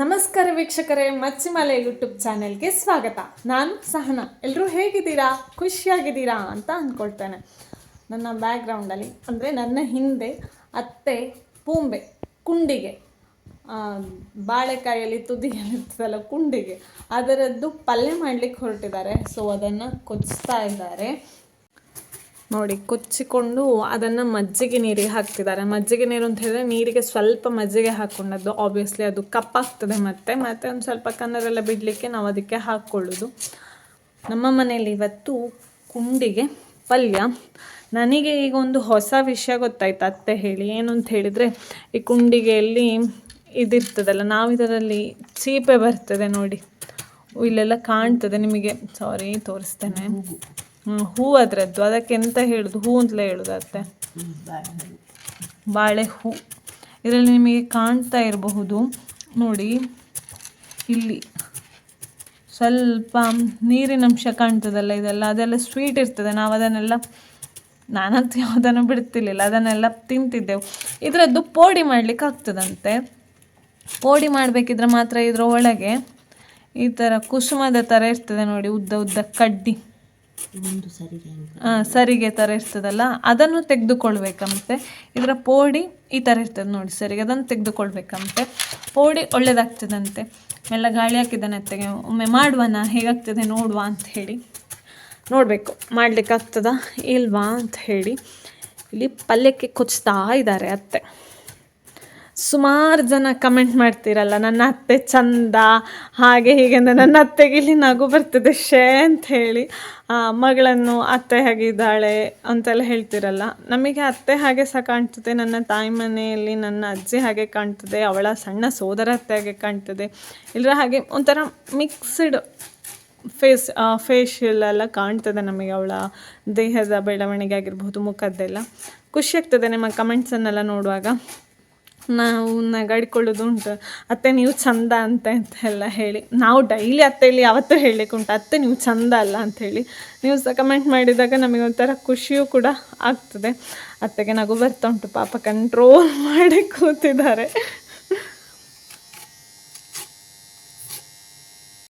ನಮಸ್ಕಾರ ವೀಕ್ಷಕರೇ, ಮಚ್ಚಿಮಲೆ ಯೂಟ್ಯೂಬ್ ಚಾನೆಲ್ಗೆ ಸ್ವಾಗತ. ನಾನು ಸಹನ. ಎಲ್ಲರೂ ಹೇಗಿದ್ದೀರಾ? ಖುಷಿಯಾಗಿದ್ದೀರಾ ಅಂತ ಅಂದ್ಕೊಳ್ತೇನೆ. ನನ್ನ ಬ್ಯಾಕ್ಗ್ರೌಂಡಲ್ಲಿ ಅಂದರೆ ನನ್ನ ಹಿಂದೆ ಅತ್ತೆ, ಪೂಂಬೆ, ಕುಂಡಿಗೆ ಬಾಳೆಕಾಯಲ್ಲಿ ತುದಿಯಲ್ಲಿರ್ತದಲ್ಲ ಕುಂಡಿಗೆ, ಅದರದ್ದು ಪಲ್ಯ ಮಾಡಲಿಕ್ಕೆ ಹೊರಟಿದ್ದಾರೆ. ಸೊ ಅದನ್ನು ಕೊಚ್ತಾ ಇದ್ದಾರೆ. ನೋಡಿ, ಕೊಚ್ಚಿಕೊಂಡು ಅದನ್ನು ಮಜ್ಜಿಗೆ ನೀರಿಗೆ ಹಾಕ್ತಿದ್ದಾರೆ. ಮಜ್ಜಿಗೆ ನೀರು ಅಂತ ಹೇಳಿದ್ರೆ ನೀರಿಗೆ ಸ್ವಲ್ಪ ಮಜ್ಜಿಗೆ ಹಾಕ್ಕೊಂಡದ್ದು ಆಬ್ವಿಯಸ್ಲಿ ಅದು ಕಪ್ಪಾಗ್ತದೆ ಮತ್ತೆ. ಮತ್ತೆ ಒಂದು ಸ್ವಲ್ಪ ಕನ್ನರೆಲ್ಲ ಬಿಡಲಿಕ್ಕೆ ನಾವು ಅದಕ್ಕೆ ಹಾಕ್ಕೊಳ್ಳೋದು ನಮ್ಮ ಮನೆಯಲ್ಲಿ ಇವತ್ತು ಕುಂಡಿಗೆ ಪಲ್ಯ. ನನಗೆ ಈಗ ಒಂದು ಹೊಸ ವಿಷಯ ಗೊತ್ತಾಯ್ತು ಅತ್ತೆ ಹೇಳಿ. ಏನು ಅಂತ ಹೇಳಿದರೆ, ಈ ಕುಂಡಿಗೆಯಲ್ಲಿ ಇದಿರ್ತದಲ್ಲ, ನಾವು ಇದರಲ್ಲಿ ಚೀಪೆ ಬರ್ತದೆ ನೋಡಿ. ಇಲ್ಲೆಲ್ಲ ಕಾಣ್ತದೆ ನಿಮಗೆ. ಸಾರಿ ತೋರಿಸ್ತೇನೆ. ಹೂ ಅದರದ್ದು. ಅದಕ್ಕೆ ಎಂತ ಹೇಳುದು? ಹೂ ಅಂತಲೇ ಹೇಳುದು ಬಾಳೆ ಹೂ. ಇದರಲ್ಲಿ ನಿಮಗೆ ಕಾಣ್ತಾ ಇರಬಹುದು. ನೋಡಿ, ಇಲ್ಲಿ ಸ್ವಲ್ಪ ನೀರಿನಂಶ ಕಾಣ್ತದಲ್ಲ ಇದೆಲ್ಲ. ಅದೆಲ್ಲ ಸ್ವೀಟ್ ಇರ್ತದೆ. ನಾವು ಅದನ್ನೆಲ್ಲ, ನಾನಂತೂ ಯಾವುದನ್ನು ಬಿಡ್ತಿರ್ಲಿಲ್ಲ. ಅದನ್ನೆಲ್ಲ ತಿಂತಿದ್ದೆವು. ಇದರದ್ದು ಪೋಡಿ ಮಾಡ್ಲಿಕ್ಕೆ ಆಗ್ತದಂತೆ. ಪೋಡಿ ಮಾಡಬೇಕಿದ್ರೆ ಮಾತ್ರ ಇದರ ಒಳಗೆ ಈ ಥರ ಕುಸುಮದ ಥರ ಇರ್ತದೆ ನೋಡಿ. ಉದ್ದ ಉದ್ದ ಕಡ್ಡಿ. ಸರಿಗೆ ಥರ ಇರ್ತದಲ್ಲ, ಅದನ್ನು ತೆಗೆದುಕೊಳ್ಬೇಕಂತೆ. ಇದರ ಪೋಡಿ ಈ ಥರ ಇರ್ತದೆ ನೋಡಿ ಸರಿಗೆ, ಅದನ್ನು ತೆಗೆದುಕೊಳ್ಬೇಕಂತೆ. ಪೋಡಿ ಒಳ್ಳೇದಾಗ್ತದಂತೆ. ಎಲ್ಲ ಗಾಳಿ ಹಾಕಿದ್ದಾನೆ ಅತ್ತೆಗೆ ಒಮ್ಮೆ ಮಾಡುವನ ಹೇಗಾಗ್ತದೆ ನೋಡುವ ಅಂತ ಹೇಳಿ. ನೋಡಬೇಕು ಮಾಡ್ಲಿಕ್ಕೆ ಆಗ್ತದ ಇಲ್ವಾ ಅಂತ ಹೇಳಿ. ಇಲ್ಲಿ ಪಲ್ಯಕ್ಕೆ ಕೊಚ್ತಾ ಇದ್ದಾರೆ ಅತ್ತೆ. ಸುಮಾರು ಜನ ಕಮೆಂಟ್ ಮಾಡ್ತೀರಲ್ಲ, ನನ್ನ ಅತ್ತೆ ಚಂದ, ಹಾಗೆ ಹೀಗೆ ಅಂದರೆ ನನ್ನ ಅತ್ತೆಗೆ ಇಲ್ಲಿ ನಗು ಬರ್ತದೆ ಶೇ ಅಂತ ಹೇಳಿ ಮಗಳನ್ನು ಅತ್ತೆ ಹಾಗಿದ್ದಾಳೆ ಅಂತೆಲ್ಲ ಹೇಳ್ತಿರಲ್ಲ. ನಮಗೆ ಅತ್ತೆ ಹಾಗೆ ಸಹ ಕಾಣ್ತದೆ, ನನ್ನ ತಾಯಿ ಮನೆಯಲ್ಲಿ ನನ್ನ ಅಜ್ಜಿ ಹಾಗೆ ಕಾಣ್ತದೆ, ಅವಳ ಸಣ್ಣ ಸೋದರ ಅತ್ತೆ ಹಾಗೆ ಕಾಣ್ತದೆ. ಇಲ್ಲರ ಹಾಗೆ ಒಂಥರ ಮಿಕ್ಸ್ಡ್ ಫೇಸ್ ಫೇಶಿಯಲ್ ಎಲ್ಲ ಕಾಣ್ತದೆ ನಮಗೆ ಅವಳ ದೇಹದ ಬೆಳವಣಿಗೆ ಆಗಿರ್ಬೋದು, ಮುಖದ್ದೆಲ್ಲ. ಖುಷಿ ಆಗ್ತದೆ ನಿಮ್ಮ ಕಮೆಂಟ್ಸನ್ನೆಲ್ಲ ನೋಡುವಾಗ. ನಾವು ನಗಾಡಿಕೊಳ್ಳೋದು ಉಂಟು ಅತ್ತೆ ನೀವು ಚಂದ ಅಂತ ಅಂತ ಎಲ್ಲ ಹೇಳಿ. ನಾವು ಡೈಲಿ ಅತ್ತೆಯಲ್ಲಿ ಯಾವತ್ತೂ ಹೇಳಲಿಕ್ಕೆ ಉಂಟು ಅತ್ತೆ ನೀವು ಚಂದ ಅಲ್ಲ ಅಂತ ಹೇಳಿ. ನೀವು ಸಹ ಕಮೆಂಟ್ ಮಾಡಿದಾಗ ನಮಗೆ ಒಂಥರ ಖುಷಿಯೂ ಕೂಡ ಆಗ್ತದೆ. ಅತ್ತೆಗೆ ನಗು ಬರ್ತಾ ಉಂಟು. ಪಾಪ ಕಂಟ್ರೋಲ್ ಮಾಡಿ ಕೂತಿದ್ದಾರೆ.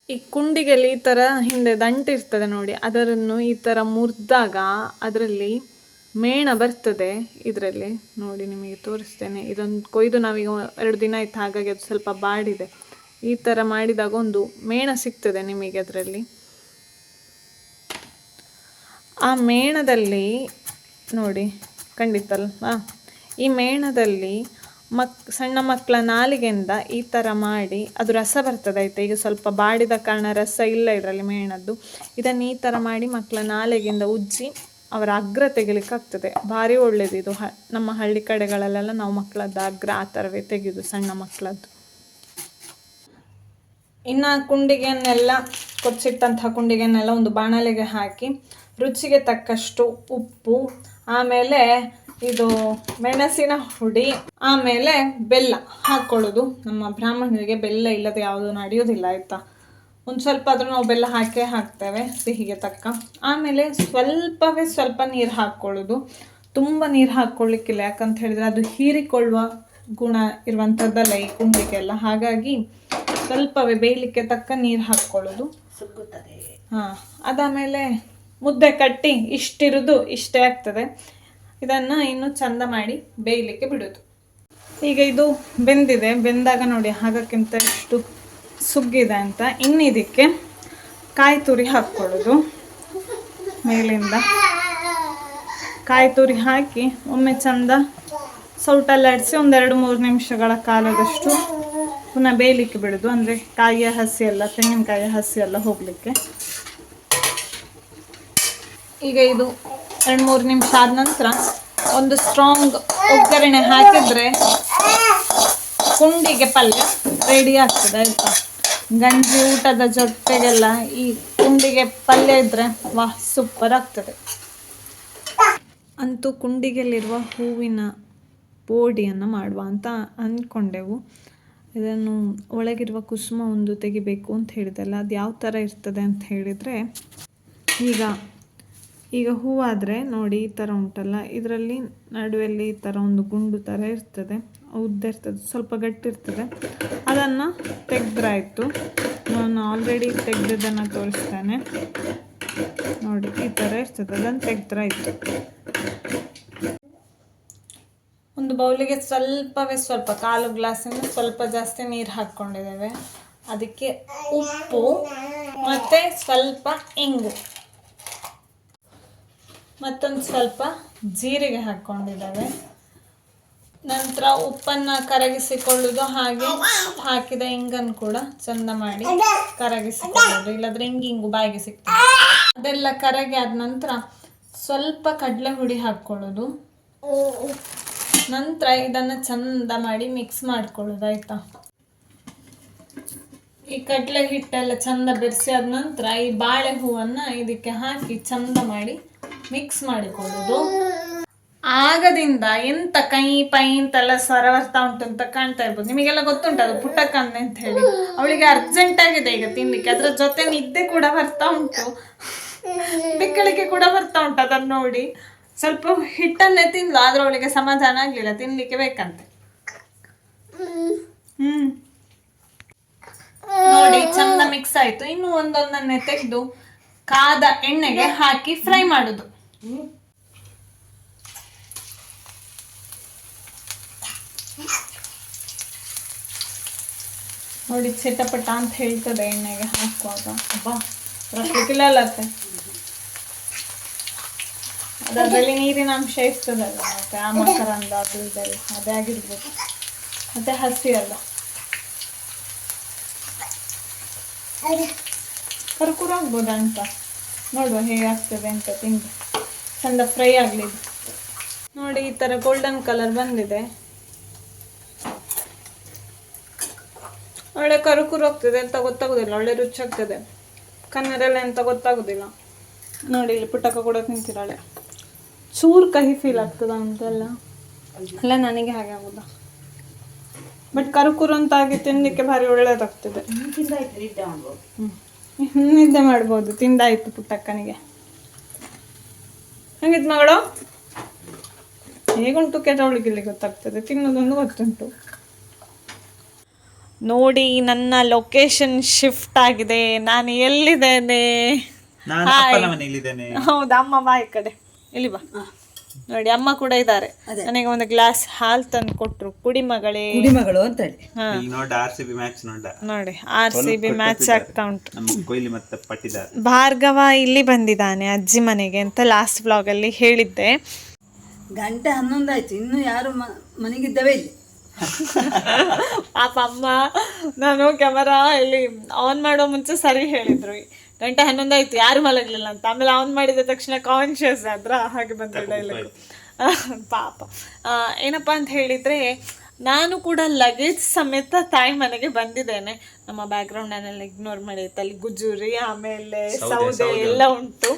ಈ ಕುಂಡಿಗೆಯಲ್ಲಿ ಈ ಥರ ಹಿಂದೆ ದಂಟಿರ್ತದೆ ನೋಡಿ. ಅದರನ್ನು ಈ ಥರ ಮುರಿದಾಗ ಅದರಲ್ಲಿ ಮೇಣ ಬರ್ತದೆ ಇದರಲ್ಲಿ. ನೋಡಿ ನಿಮಗೆ ತೋರಿಸ್ತೇನೆ. ಇದೊಂದು ಕೊಯ್ದು ನಾವೀಗ ಎರಡು ದಿನ ಆಯ್ತು ಹಾಗಾಗಿ ಅದು ಸ್ವಲ್ಪ ಬಾಡಿದೆ. ಈ ಥರ ಮಾಡಿದಾಗ ಒಂದು ಮೇಣ ಸಿಗ್ತದೆ ನಿಮಗೆ ಅದರಲ್ಲಿ. ಆ ಮೇಣದಲ್ಲಿ, ನೋಡಿ ಖಂಡಿತಲ್ವಾ ಈ ಮೇಣದಲ್ಲಿ ಮಕ್, ಸಣ್ಣ ಮಕ್ಕಳ ನಾಲಿಗೆಯಿಂದ ಈ ಥರ ಮಾಡಿ ಅದು ರಸ ಬರ್ತದೆ ಆಯ್ತಾ? ಈಗ ಸ್ವಲ್ಪ ಬಾಡಿದ ಕಾರಣ ರಸ ಇಲ್ಲ ಇದರಲ್ಲಿ ಮೇಣದ್ದು. ಇದನ್ನು ಈ ಥರ ಮಾಡಿ ಮಕ್ಕಳ ನಾಲಿಗೆಯಿಂದ ಉಜ್ಜಿ ಅವರ ಅಗ್ರ ತೆಗಿಲಿಕ್ಕೆ ಆಗ್ತದೆ ಭಾರಿ ಒಳ್ಳೇದು ಇದು. ನಮ್ಮ ಹಳ್ಳಿ ಕಡೆಗಳಲ್ಲೆಲ್ಲ ನಾವು ಮಕ್ಕಳದ್ದು ಅಗ್ರ ಆ ಥರವೇ ತೆಗೆಯೋದು, ಸಣ್ಣ ಮಕ್ಕಳದ್ದು ಇನ್ನು ಕುಂಡಿಗೆಯನ್ನೆಲ್ಲ ಕೊಚ್ಚಿಟ್ಟಂತಹ ಕುಂಡಿಗೆಯನ್ನೆಲ್ಲ ಒಂದು ಬಾಣಲೆಗೆ ಹಾಕಿ ರುಚಿಗೆ ತಕ್ಕಷ್ಟು ಉಪ್ಪು, ಆಮೇಲೆ ಇದು ಮೆಣಸಿನ ಹುಡಿ, ಆಮೇಲೆ ಬೆಲ್ಲ ಹಾಕ್ಕೊಳ್ಳೋದು ನಮ್ಮ ಬ್ರಾಹ್ಮಣರಿಗೆ ಬೆಲ್ಲ ಇಲ್ಲದೆ ಯಾವುದು ನಡೆಯೋದಿಲ್ಲ, ಆಯಿತಾ? ಒಂದು ಸ್ವಲ್ಪ ಆದರೂ ನಾವು ಬೆಲ್ಲ ಹಾಕೇ ಹಾಕ್ತೇವೆ ಸಿಹಿಗೆ ತಕ್ಕ. ಆಮೇಲೆ ಸ್ವಲ್ಪವೇ ಸ್ವಲ್ಪ ನೀರು ಹಾಕ್ಕೊಳ್ಳೋದು ತುಂಬ ನೀರು ಹಾಕ್ಕೊಳ್ಳಿಕ್ಕಿಲ್ಲ ಯಾಕಂತ ಹೇಳಿದ್ರೆ ಅದು ಹೀರಿಕೊಳ್ಳುವ ಗುಣ ಇರುವಂಥದ್ದಲ್ಲ ಈ ಕುಂಡಿಗೆಲ್ಲ ಹಾಗಾಗಿ ಸ್ವಲ್ಪವೇ ಬೇಯಲಿಕ್ಕೆ ತಕ್ಕ ನೀರು ಹಾಕ್ಕೊಳ್ಳೋದು ಹಾಂ ಅದಾದಮೇಲೆ ಮುದ್ದೆ ಕಟ್ಟಿ ಇಷ್ಟಿರೋದು ಇಷ್ಟೇ ಆಗ್ತದೆ. ಇದನ್ನು ಇನ್ನೂ ಚಂದ ಮಾಡಿ ಬೇಯಲಿಕ್ಕೆ ಬಿಡೋದು. ಈಗ ಇದು ಬೆಂದಿದೆ. ಬೆಂದಾಗ ನೋಡಿ ಹಾಗಕ್ಕಿಂತ ಎಷ್ಟು ಸುಗ್ಗಿದೆ ಅಂತ. ಇನ್ನು ಇದಕ್ಕೆ ಕಾಯಿ ತುರಿ ಹಾಕ್ಕೊಳ್ಳೋದು. ಮೇಲಿಂದ ಕಾಯಿ ತುರಿ ಹಾಕಿ ಒಮ್ಮೆ ಚಂದ ಸೌಟಲ್ಲಾಡಿಸಿ ಒಂದೆರಡು ಮೂರು ನಿಮಿಷಗಳ ಕಾಲದಷ್ಟು ಪುನಃ ಬೇಯಲಿಕ್ಕೆ ಬಿಡೋದು. ಅಂದರೆ ಕಾಯಿಯ ಹಸಿ ಎಲ್ಲ ತೆಂಗಿನಕಾಯಿಯ ಹಸಿ ಎಲ್ಲ ಹೋಗಲಿಕ್ಕೆ. ಈಗ ಇದು ಎರಡು ಮೂರು ನಿಮಿಷ ಆದ ನಂತರ ಒಂದು ಸ್ಟ್ರಾಂಗ್ ಒಗ್ಗರಣೆ ಹಾಕಿದರೆ ಕುಂಡಿಗೆ ಪಲ್ಯ ರೆಡಿ ಆಗ್ತದೆ ಆಯಿತಾ ಗಂಜಿ ಊಟದ ಜೊತೆಗೆಲ್ಲ ಈ ಕುಂಡಿಗೆ ಪಲ್ಯ ಇದ್ದರೆ ವಾಹ್ ಸೂಪರ್ ಆಗ್ತದೆ. ಅಂತೂ ಕುಂಡಿಗೆಯಲ್ಲಿರುವ ಹೂವಿನ ಬೋಡಿಯನ್ನು ಮಾಡುವ ಅಂತ ಅಂದ್ಕೊಂಡೆವು ಇದನ್ನು ಒಳಗಿರುವ ಕುಸುಮ ಒಂದು ತೆಗಿಬೇಕು ಅಂತ ಹೇಳಿದಲ್ಲ, ಅದು ಯಾವ ಥರ ಇರ್ತದೆ ಅಂತ ಹೇಳಿದರೆ, ಈಗ ಈಗ ಹೂವಾದರೆ ನೋಡಿ ಈ ಥರ ಉಂಟಲ್ಲ, ಇದರಲ್ಲಿ ನಡುವೆಲ್ಲಿ ಈ ಥರ ಒಂದು ಗುಂಡು ಥರ ಇರ್ತದೆ. ಉದ್ದ ಇರ್ತದೆ, ಸ್ವಲ್ಪ ಗಟ್ಟಿ ಇರ್ತದೆ. ಅದನ್ನು ತೆಗೆದ್ರಾಯಿತು. ನಾನು ಆಲ್ರೆಡಿ ತೆಗೆದದನ್ನು ತೋರಿಸ್ತೇನೆ. ನೋಡಿ, ಈ ಥರ ಇರ್ತದೆ. ಅದನ್ನು ತೆಗೆದ್ರಾಯಿತು. ಒಂದು ಬೌಲಿಗೆ ಸ್ವಲ್ಪವೇ ಸ್ವಲ್ಪ, ಕಾಲು ಗ್ಲಾಸಿಂದ ಸ್ವಲ್ಪ ಜಾಸ್ತಿ ನೀರು ಹಾಕ್ಕೊಂಡಿದ್ದೇವೆ. ಅದಕ್ಕೆ ಉಪ್ಪು, ಮತ್ತು ಸ್ವಲ್ಪ ಇಂಗು. ಮತ್ತೊಂದು ಸ್ವಲ್ಪ ಜೀರಿಗೆ ಹಾಕ್ಕೊಂಡಿದ್ದೇವೆ. ನಂತರ ಉಪ್ಪನ್ನು ಕರಗಿಸಿಕೊಳ್ಳೋದು ಹಾಗೆ ಹಾಕಿದ ಹಿಂಗನ್ನು ಕೂಡ ಚಂದ ಮಾಡಿ ಕರಗಿಸಿಕೊಳ್ಳೋದು. ಇಲ್ಲದ್ರೆ ಹಿಂಗೆ ಹಿಂಗು ಬಾಯಿಗೆ ಸಿಗ್ತದೆ. ಅದೆಲ್ಲ ಕರಗಿ ಆದ ನಂತರ ಸ್ವಲ್ಪ ಕಡಲೆ ಹುಡಿ ಹಾಕ್ಕೊಳ್ಳೋದು. ನಂತರ ಇದನ್ನು ಚಂದ ಮಾಡಿ ಮಿಕ್ಸ್ ಮಾಡ್ಕೊಳ್ಳೋದು, ಆಯ್ತಾ? ಈ ಕಡಲೆ ಹಿಟ್ಟೆಲ್ಲ ಚಂದ ಬೆರೆಸಿ ಆದ ನಂತರ ಈ ಬಾಳೆ ಹೂವನ್ನು ಇದಕ್ಕೆ ಹಾಕಿ ಚಂದ ಮಾಡಿ ಮಿಕ್ಸ್ ಮಾಡಿಕೊಳ್ಳೋದು. ಆಗದಿಂದ ಎಂತ ಕೈ, ಪೈ ಅಂತೆಲ್ಲ ಸ್ವರ ಬರ್ತಾ ಉಂಟು ಅಂತ ಕಾಣ್ತಾ ಇರ್ಬೋದು. ನಿಮಗೆಲ್ಲ ಗೊತ್ತುಂಟು ಅದು ಪುಟ್ಟಕ್ಕಂದೆ ಅಂತ ಹೇಳಿ. ಅವಳಿಗೆ ಅರ್ಜೆಂಟ್ ಆಗಿದೆ ಈಗ ತಿನ್ಲಿಕ್ಕೆ. ಅದ್ರ ಜೊತೆ ನಿದ್ದೆ ಕೂಡ ಬರ್ತಾ ಉಂಟು. ಬೆಕ್ಕಳಿಗೆ ಕೂಡ ಬರ್ತಾ ಉಂಟು ಅದನ್ನ ನೋಡಿ. ಸ್ವಲ್ಪ ಹಿಟ್ಟನ್ನೇ ತಿಂದ್ಲು ಆದ್ರೆ ಅವಳಿಗೆ ಸಮಾಧಾನ ಆಗ್ಲಿಲ್ಲ. ತಿನ್ಲಿಕ್ಕೆ ಬೇಕಂತೆ. ಹ್ಮ್. ನೋಡಿ, ಚಂದ ಮಿಕ್ಸ್ ಆಯ್ತು. ಇನ್ನು ಒಂದೊಂದನ್ನೇ ತೆಗೆದು, ಕಾದ ಎಣ್ಣೆಗೆ ಹಾಕಿ ಫ್ರೈ ಮಾಡುದು. ನೋಡಿ ಚಿಟಪಟ ಅಂತ ಹೇಳ್ತದೆ ಎಣ್ಣೆಗೆ ಹಾಕುವಾಗ. ಅಬ್ಬಾ ರಸಕ್ಕಿಲ್ಲ ಅಲ್ಲತ್ತೆ ಅದರಲ್ಲಿ ನೀರಿನ ಅಂಶ ಇರ್ತದಲ್ಲ ಮತ್ತೆ ಆ ಮಕರಂದ ಅದು ಇದೆಲ್ಲ ಅದೇ ಆಗಿರ್ಬೋದು. ಮತ್ತೆ ಹಸಿ ಅಲ್ಲ. ಕರ್ಕುರ ಆಗ್ಬೋದಾ ಅಂತ? ನೋಡುವ ಹೇಗಾಗ್ತದೆ ಅಂತ ತಿಂದು. ಚಂದ ಫ್ರೈ ಆಗಲಿ. ನೋಡಿ ಈ ತರ ಗೋಲ್ಡನ್ ಕಲರ್ ಬಂದಿದೆ. ಒಳ್ಳೆ ಕರುಕುರು ಹೋಗ್ತದೆ ಅಂತ ಗೊತ್ತಾಗೋದಿಲ್ಲ, ಒಳ್ಳೆ ರುಚಿ ಆಗ್ತದೆ. ಕನ್ನಡಲ್ಲ ಎಂತ ಗೊತ್ತಾಗೋದಿಲ್ಲ. ನೋಡಿ, ಇಲ್ಲಿ ಪುಟ್ಟಕ್ಕ ಕೂಡ ತಿಂತಿರಾಳೆ ಚೂರು ಕಹಿ ಫೀಲ್ ಆಗ್ತದ ಅಂತೆಲ್ಲ. ಅಲ್ಲ, ನನಗೆ ಹಾಗೆ ಆಗೋದ? ಬಟ್ ಕರುಕುರು ಅಂತ ಆಗಿ ತಿನ್ಲಿಕ್ಕೆ ಭಾರಿ ಒಳ್ಳೇದಾಗ್ತದೆ. ನಿದ್ದೆ ಮಾಡ್ಬೋದು, ತಿಂದಾಯ್ತು ಪುಟ್ಟಕ್ಕನಿಗೆ. ಹಂಗಿದ್ ಮಗಳು? ಹೇಗುಂಟು ಕೆಟ್ಟವಳಿಗೆ ಇಲ್ಲಿ ಗೊತ್ತಾಗ್ತದೆ, ತಿನ್ನೋದೊಂದು ಗೊತ್ತುಂಟು. ನೋಡಿ ನನ್ನ ಲೊಕೇಶನ್ ಶಿಫ್ಟ್ ಆಗಿದೆ. ನಾನು ಎಲ್ಲಿದ್ದೇನೆ? ಹೌದಾ ಅಮ್ಮ ಬಾ ಈ ಕಡೆ. ಇಲ್ಲಿ ಬಾ. ನೋಡಿ ಅಮ್ಮ ಕೂಡ ಇದ್ದಾರೆ. ನನಗೆ ಒಂದು ಗ್ಲಾಸ್ ಹಾಲ್ ತಂದು ಕೊಟ್ರು. ಕುಡಿ ಮಗಳೇ. ಕುಡಿಮಗಳು ಅಂತ ಹೇಳಿ. ಹಾ. ಇಲ್ಲಿ ನೋಡ ಆರ್ ಸಿ ಬಿ ಮ್ಯಾಚ್ ನೋಡ. ನೋಡಿ ಆರ್ ಸಿ ಬಿ ಮ್ಯಾಚ್ ಆಗ್ತಾ ಉಂಟು ನಮ್ಮ ಕೊಹ್ಲಿ ಮತ್ತೆ ಪಟ್ಟಿದಾರ್ ಭಾರ್ಗವ ಇಲ್ಲಿ ಬಂದಿದ್ದಾನೆ ಅಜ್ಜಿ ಮನೆಗೆ ಅಂತ ಲಾಸ್ಟ್ ವ್ಲಾಗಲ್ಲಿ ಹೇಳಿದ್ದೆ. ಗಂಟೆ ಹನ್ನೊಂದು ಆಯ್ತು ಇನ್ನು ಯಾರು ಮನೆಗಿದ್ದವೇ ಇಲ್ಲಿ. ಪಾಪ ಅಮ್ಮ ನಾನು ಕ್ಯಾಮರಾ ಇಲ್ಲಿ ಆನ್ ಮಾಡೋ ಮುಂಚೆ ಸರಿ ಹೇಳಿದ್ರು. ಗಂಟೆ ಹನ್ನೊಂದಾಯ್ತು ಯಾರು ಮಲಗಲಿಲ್ಲ ಅಂತ. ಆಮೇಲೆ ಆನ್ ಮಾಡಿದ ತಕ್ಷಣ ಕಾನ್ಶಿಯಸ್ ಆದ್ರ ಹಾಗೆ ಬಂದ ಡೈಲಾಗ್ ಪಾಪ. ಏನಪ್ಪ ಅಂತ ಹೇಳಿದ್ರೆ ನಾನು ಕೂಡ ಲಗೇಜ್ ಸಮೇತ ತಾಯಿ ಮನೆಗೆ ಬಂದಿದ್ದೇನೆ. ನಮ್ಮ ಬ್ಯಾಕ್ಗ್ರೌಂಡ್ ನಾನೆಲ್ಲ ಇಗ್ನೋರ್ ಮಾಡಿ ಆಯ್ತು. ಅಲ್ಲಿ ಗುಜುರಿ ಆಮೇಲೆ ಸೌದೆ ಎಲ್ಲ ಉಂಟು.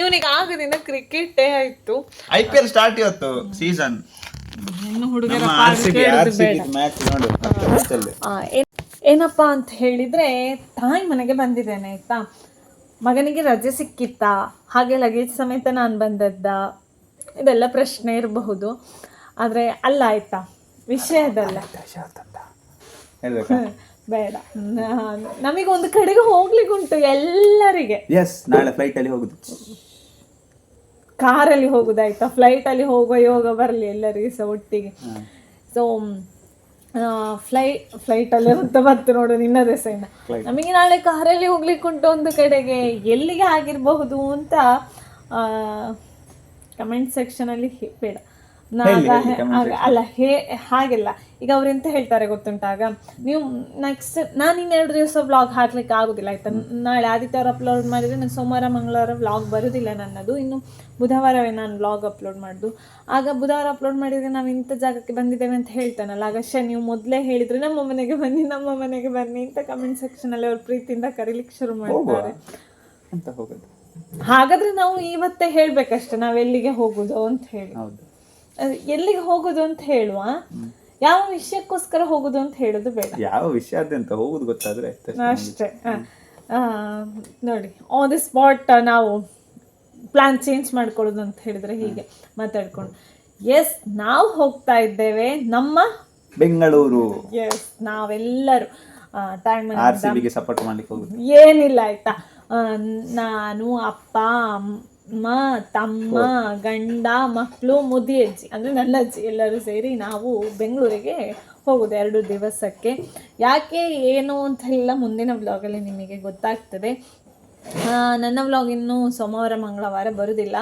ಇವನಿಗೆ ಆಗದಿಂದ ಕ್ರಿಕೆಟೇ ಆಯ್ತು. ಐ ಪಿ ಎಲ್ ಸ್ಟಾರ್ಟ್ ಇವತ್ತು ಸೀಸನ್ ಏನಪ್ಪಾ ಅಂತ ಹೇಳಿದ್ರೆ ತಾಯಿ ಮನೆಗೆ ಬಂದಿದ್ದೇನೆ ಆಯ್ತಾ? ಮಗನಿಗೆ ರಜೆ ಸಿಕ್ಕಿತ್ತಾ ಹಾಗೆ ಲಗೇಜ್ ಸಮೇತ ನಾನು ಬಂದದ್ದ. ಇದೆಲ್ಲ ಪ್ರಶ್ನೆ ಇರಬಹುದು. ಆದರೆ ಅಲ್ಲ ಆಯ್ತಾ? ವಿಷಯದಲ್ಲ ಬೇಡ. ನಮಗೆ ಒಂದು ಕಡೆಗೆ ಹೋಗ್ಲಿಕ್ಕೆ ಉಂಟು ಎಲ್ಲರಿಗೆ. ಎಸ್ ನಾಳೆ ಫ್ಲೈಟ್ ಅಲ್ಲಿ ಹೋಗುದು. ಕಾರಲ್ಲಿ ಹೋಗುದಾಯ್ತಾ? ಫ್ಲೈಟಲ್ಲಿ ಹೋಗುವ ಯೋಗ ಬರಲಿ ಎಲ್ಲರಿಗೂ ಸಹ ಒಟ್ಟಿಗೆ. ಸೊ ಫ್ಲೈ ಫ್ಲೈಟಲ್ಲಿ ಅಂತ ಬಂತು ನೋಡು ನಿನ್ನದೇ ಸೈನ ನಮಗೆ ನಾಳೆ ಕಾರಲ್ಲಿ ಹೋಗ್ಲಿಕ್ಕೆ ಉಂಟು ಒಂದು ಕಡೆಗೆ. ಎಲ್ಲಿಗೆ ಆಗಿರಬಹುದು ಅಂತ ಕಮೆಂಟ್ ಸೆಕ್ಷನಲ್ಲಿ ಬೇಡ ಅಲ್ಲ ಹೇ ಹಾಗೆಲ್ಲ. ಈಗ ಅವ್ರು ಎಂತ ಹೇಳ್ತಾರೆ ಗೊತ್ತುಂಟಾಗ? ನೀವು ನೆಕ್ಸ್ಟ್ ನಾನು ಇನ್ನೆರಡು ದಿವಸ ವ್ಲಾಗ್ ಹಾಕ್ಲಿಕ್ಕೆ ಆಗೋದಿಲ್ಲ ಆಯ್ತಾ? ನಾಳೆ ಆದಿತ್ಯವಾರ ಅಪ್ಲೋಡ್ ಮಾಡಿದ್ರೆ ನಾನು ಸೋಮವಾರ ಮಂಗಳವಾರ ವ್ಲಾಗ್ ಬರೋದಿಲ್ಲ ನನ್ನದು. ಇನ್ನು ಬುಧವಾರವೇ ನಾನು ವ್ಲಾಗ್ ಅಪ್ಲೋಡ್ ಮಾಡುದು. ಆಗ ಬುಧವಾರ ಅಪ್ಲೋಡ್ ಮಾಡಿದ್ರೆ ನಾವು ಇಂಥ ಜಾಗಕ್ಕೆ ಬಂದಿದ್ದೇವೆ ಅಂತ ಹೇಳ್ತಾನಲ್ಲ ಆಗ ಶ ನೀವು ಮೊದಲೇ ಹೇಳಿದ್ರೆ ನಮ್ಮ ಮನೆಗೆ ಬನ್ನಿ ನಮ್ಮ ಮನೆಗೆ ಬನ್ನಿ ಅಂತ ಕಮೆಂಟ್ ಸೆಕ್ಷನಲ್ಲಿ ಅವ್ರು ಪ್ರೀತಿಯಿಂದ ಕರೀಲಿಕ್ಕೆ ಶುರು ಮಾಡ್ತಾರೆ. ಅಂತ ಹೋಗುದು. ಹಾಗಾದ್ರೆ ನಾವು ಇವತ್ತೇ ಹೇಳ್ಬೇಕಷ್ಟೆ ನಾವು ಎಲ್ಲಿಗೆ ಹೋಗುದು ಅಂತ ಹೇಳಿ. ಎಲ್ಲಿಗೆ ಹೋಗುದು ಅಂತ ಹೇಳುವ? ಯಾವ ವಿಷಯಕ್ಕೋಸ್ಕರ ಹೋಗುದು ಅಂತ ಹೇಳುದು ಬೇಡ. ಯಾವ ವಿಷಯ ಅಂತ ಹೋಗುದು ಗೊತ್ತಾದ್ರೆ ಅಷ್ಟೇ. ನೋಡಿ ಆನ್ ದಿ ಸ್ಪಾಟ್ ನಾವು ಪ್ಲಾನ್ ಚೇಂಜ್ ಮಾಡ್ಕೊಳ್ಳೋದು ಅಂತ ಹೇಳಿದ್ರೆ ಹೀಗೆ ಮಾತಾಡ್ಕೊಂಡು. ಎಸ್ ನಾವು ಹೋಗ್ತಾ ಇದ್ದೇವೆ ನಮ್ಮ ಬೆಂಗಳೂರು. ಎಸ್ ನಾವೆಲ್ಲರೂ ಸಪೋರ್ಟ್ ಮಾಡ್ಲಿಕ್ಕೆ ಏನಿಲ್ಲ ಆಯ್ತಾ? ನಾನು ಅಪ್ಪ ಅಮ್ಮ ತಮ್ಮ ಗಂಡ ಮಕ್ಕಳು ಮುದಿ ಅಜ್ಜಿ ಅಂದರೆ ನನ್ನ ಅಜ್ಜಿ ಎಲ್ಲರೂ ಸೇರಿ ನಾವು ಬೆಂಗಳೂರಿಗೆ ಹೋಗೋದು ಎರಡು ದಿವಸಕ್ಕೆ. ಯಾಕೆ ಏನು ಅಂತೆಲ್ಲ ಮುಂದಿನ ವ್ಲಾಗಲ್ಲಿ ನಿಮಗೆ ಗೊತ್ತಾಗ್ತದೆ. ನನ್ನ ವ್ಲಾಗ್ ಇನ್ನೂ ಸೋಮವಾರ ಮಂಗಳವಾರ ಬರೋದಿಲ್ಲ.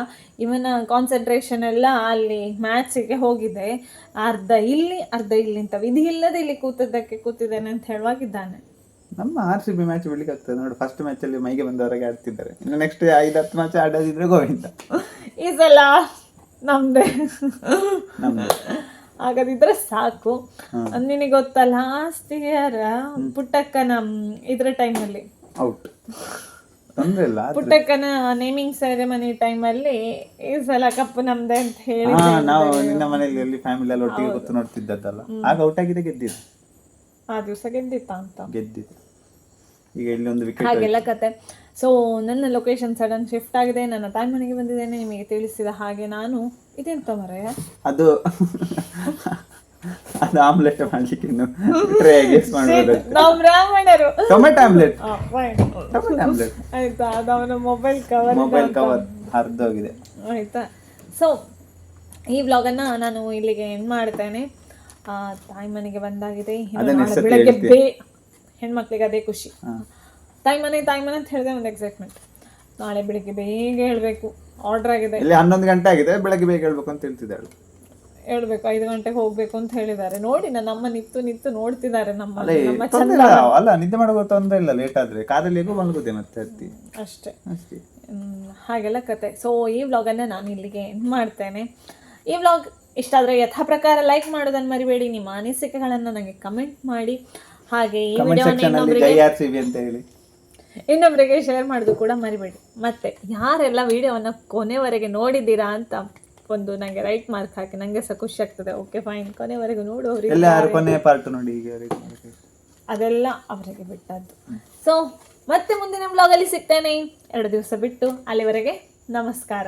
ಇವನ ಕಾನ್ಸಂಟ್ರೇಷನ್ ಎಲ್ಲ ಅಲ್ಲಿ ಮ್ಯಾಚಿಗೆ ಹೋಗಿದೆ. ಅರ್ಧ ಇಲ್ಲಿ ಅರ್ಧ ಇಲ್ಲಿ ಅಂತ. ವಿಧಿ ಇಲ್ಲದೆ ಇಲ್ಲಿ ಕೂತದ್ದಕ್ಕೆ ಕೂತಿದ್ದೇನೆ ಅಂತ ಹೇಳುವಾಗಿದ್ದಾನೆ. ನಮ್ಮ ಆರ್ ಸಿ ಬಿ ಮ್ಯಾಚ್ ಬಿಡ್ಲಿಕ್ಕೆ ಆಗ್ತದೆ. ನೋಡಿ ಫಸ್ಟ್ ಮ್ಯಾಚ್ ಅಲ್ಲಿ ಮೈಗೆ ಬಂದವರೆಗೆ ಆಡ್ತಿದ್ದಾರೆ. ಇನ್ನು ನೆಕ್ಸ್ಟ್ ಐದು ಹತ್ತು ಮ್ಯಾಚ್ ಆಡೋದಿದ್ರೆ ಗೋವಿಂದ. ಈ ಸಲ ನಮ್ದೆ. ಹಾಗಾದಿದ್ರೆ ಸಾಕು. ನಿನಗೆ ಗೊತ್ತಲ್ಲ ಆಸ್ತಿಯರ ಪುಟ್ಟಕ್ಕನ ಇದ್ರ ಟೈಮಲ್ಲಿ ಔಟ್ ತೊಂದ್ರೆ ಇಲ್ಲ ಆದ್ರೆ- ಪುಟ್ಟಕ್ಕನ ನೇಮಿಂಗ್ ಸೆರೆಮನಿ ಟೈಮಲ್ಲಿ ಈ ಸಲ ಕಪ್ಪು ನಮ್ದೆ ಅಂತ ಹೇಳಿ ನಾವು ನಿನ್ನ ಮನೆಯಲ್ಲಿ ಫ್ಯಾಮಿಲಿ ಎಲ್ಲ ಒಟ್ಟಿಗೆ ಗೊತ್ತು ನೋಡ್ತಿದ್ದದ್ದಲ್ಲ. ಆಗ ಔಟ್ ಆಗಿದೆ ಗೆದ್ದಿದ್ದು. ಆ ದಿವಸ ಗೆದ್ದಿತ್ತ ಅಂತ. ಗೆದ್ದಿತ್ತು. ಈಗ ಇಲ್ಲಿ ಒಂದು ವಿಕೆಟ್ ಹಾಗೆಲ್ಲ ಕತೆ. ಸೊ ನನ್ನ ಲೊಕೇಶನ್ ಸಡನ್ ಶಿಫ್ಟ್ ಆಗಿದೆ. ನನ್ನ ತಾಯಿ ಮನೆಗೆ ಬಂದಿದ್ದೇನೆ. ನಿಮಗೆ ತಿಳಿಸಿದ ಹಾಗೆ ನಾನು ಇದೆಂತ ಮರೆಯ ಅದು ಅದು ಆಮ್ಲೆಟ್ ಮಾಡ್ಲಿಕ್ಕೆ ಇನ್ನು ಟ್ರೈ ಗೆಸ್ ಮಾಡ್ಬೋದು ನಾವು ಬ್ರಾಹ್ಮಣರು. ಟೊಮೆಟೊ ಆಮ್ಲೆಟ್ ಆ, fine. ಟೊಮೆಟೊ ಆಮ್ಲೆಟ್ ಆಯ್ತಾ? ಅದು ಅವನ ಮೊಬೈಲ್ ಕವರ್ ಮೊಬೈಲ್ ಕವರ್ ಹರಿದೋಗಿದೆ. ಆಯ್ತಾ? ಸೊ ಈ ವ್ಲಾಗನ್ನು ನಾನು ಇಲ್ಲಿಗೆ ಎಂಡ್ ಮಾಡ್ತೇನೆ. ತಾಯಿ ಮನೆಗೆ ಬಂದಾಗಿದೆ. ಇನ್ನು ಅದನ್ನ ನಾಳೆ ಎಷ್ಟೊತ್ತಿಗೆ ಬೆಳಗ್ಗೆ ಬೇ ಹೆಣ್ಮಕ್ಳಿಗೆ ಅದೇ ಖುಷಿ. ತಾಯಿ ಮನೆ ತಾಯಿ ಮನೆ ಅಂತ ಹೇಳಿದೆ ಒಂದು ಎಕ್ಸೈಟ್ಮೆಂಟ್ ನಾಳೆ ಬೆಳಿಗ್ಗೆ ಬೇಗ ಹೇಳ್ಬೇಕು. ಆರ್ಡರ್ ಆಗಿದೆ. ಇಲ್ಲಿ ಹನ್ನೊಂದು ಗಂಟೆ ಆಗಿದೆ ಬೆಳಗ್ಗೆ ಬೇಗ ಹೇಳ್ಬೇಕು ಅಂತ ಹೇಳ್ತಿದ್ದಾಳೆ. ಹೇಳ್ಬೇಕು ಐದು ಗಂಟೆಗೆ ಹೋಗ್ಬೇಕು ಅಂತ ಹೇಳಿದ್ದಾರೆ. ನೋಡಿ ನನ್ನ ಅಮ್ಮ ನಿತ್ತು ನಿತ್ತು ನೋಡ್ತಿದ್ದಾರೆ ನಮ್ಮ ಅಲ್ಲ ನಮ್ಮ ತೊಂದ್ರೆ ಇಲ್ಲ ಅಲ್ಲ ನಿದ್ದೆ ಮಾಡುವ ತೊಂದ್ರೆ ಇಲ್ಲ ಲೇಟ್ ಆದ್ರೆ. ಕಾರಲ್ಲಿ ಹೇಗೂ ಮತ್ತೆ ಅಷ್ಟೇ. ಅಷ್ಟೇ. ಹ್ಮ್, ಹಾಗೆಲ್ಲ ಕತೆ. ಸೊ ಈ ವ್ಲಾಗನ್ನು ನಾನು ಇಲ್ಲಿಗೆ ಎಂಡ್ ಮಾಡ್ತೇನೆ. ಈ ವ್ಲಾಗ್ ಇಷ್ಟ ಆದರೆ ಯಥಾ ಪ್ರಕಾರ ಲೈಕ್ ಮಾಡೋದನ್ನು ಮರಿಬೇಡಿ. ನಿಮ್ಮ ಅನಿಸಿಕೆಗಳನ್ನು ನನಗೆ ಕಮೆಂಟ್ ಮಾಡಿ. ಹಾಗೆ ಈ ಸೆಕ್ಷನ್ ಇನ್ನೊಬ್ಬರಿಗೆ ಶೇರ್ ಮಾಡೋದು ಕೂಡ ಮರಿಬೇಡಿ. ಮತ್ತೆ ಯಾರೆಲ್ಲ ವಿಡಿಯೋವನ್ನು ಕೊನೆವರೆಗೆ ನೋಡಿದ್ದೀರಾ ಅಂತ ಒಂದು ನನಗೆ ರೈಟ್ ಮಾರ್ಕ್ ಹಾಕಿ ನನಗೆ ಸಹ ಖುಷಿ ಆಗ್ತದೆ. ಓಕೆ ಫೈನ್ ಕೊನೆವರೆಗೂ ನೋಡುವವರಿಗೆ ಅದೆಲ್ಲ ಅವರಿಗೆ ಬಿಟ್ಟದ್ದು. ಸೊ ಮತ್ತೆ ಮುಂದಿನ ಬ್ಲಾಗಲ್ಲಿ ಸಿಗ್ತೇನೆ. ಎರಡು ದಿವಸ ಬಿಟ್ಟು ಅಲ್ಲಿವರೆಗೆ ನಮಸ್ಕಾರ.